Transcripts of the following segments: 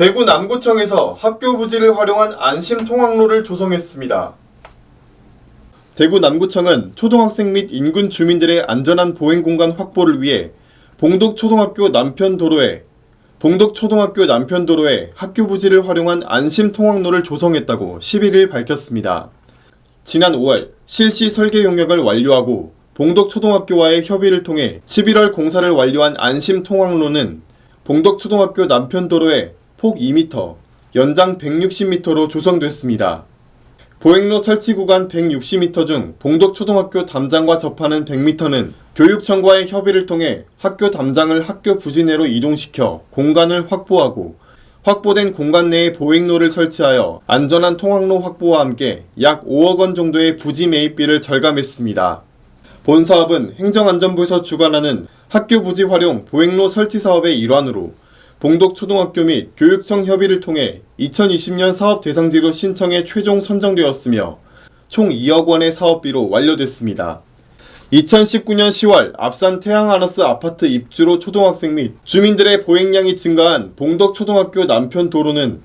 대구 남구청에서 학교 부지를 활용한 안심 통학로를 조성했습니다. 대구 남구청은 초등학생 및 인근 주민들의 안전한 보행 공간 확보를 위해 봉독 초등학교 남편 도로에 봉독 초등학교 남편 도로에 학교 부지를 활용한 안심 통학로를 조성했다고 11일 밝혔습니다. 지난 5월 실시 설계 용역을 완료하고 봉독 초등학교와의 협의를 통해 11월 공사를 완료한 안심 통학로는 봉독 초등학교 남편 도로에 폭 2m, 연장 160m로 조성됐습니다. 보행로 설치 구간 160m 중 봉독 초등학교 담장과 접하는 100m는 교육청과의 협의를 통해 학교 담장을 학교 부지 내로 이동시켜 공간을 확보하고 확보된 공간 내에 보행로를 설치하여 안전한 통학로 확보와 함께 약 5억 원 정도의 부지 매입비를 절감했습니다. 본 사업은 행정안전부에서 주관하는 학교 부지 활용 보행로 설치 사업의 일환으로 봉독 초등학교 및 교육청 협의를 통해 2020년 사업 대상지로 신청해 최종 선정되었으며 총 2억 원의 사업비로 완료됐습니다. 2019년 10월 앞산 태양하너스 아파트 입주로 초등학생 및 주민들의 보행량이 증가한 봉덕 초등학교 남편 도로는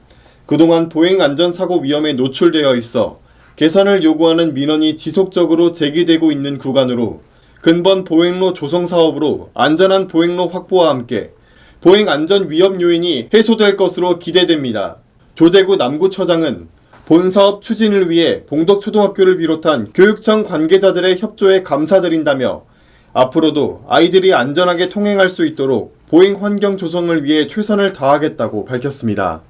그동안 보행 안전 사고 위험에 노출되어 있어 개선을 요구하는 민원이 지속적으로 제기되고 있는 구간으로 근본 보행로 조성 사업으로 안전한 보행로 확보와 함께 보행 안전 위험 요인이 해소될 것으로 기대됩니다. 조재구 남구처장은 본 사업 추진을 위해 봉덕초등학교를 비롯한 교육청 관계자들의 협조에 감사드린다며 앞으로도 아이들이 안전하게 통행할 수 있도록 보행 환경 조성을 위해 최선을 다하겠다고 밝혔습니다.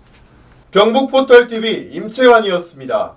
경북포털TV 임채환이었습니다.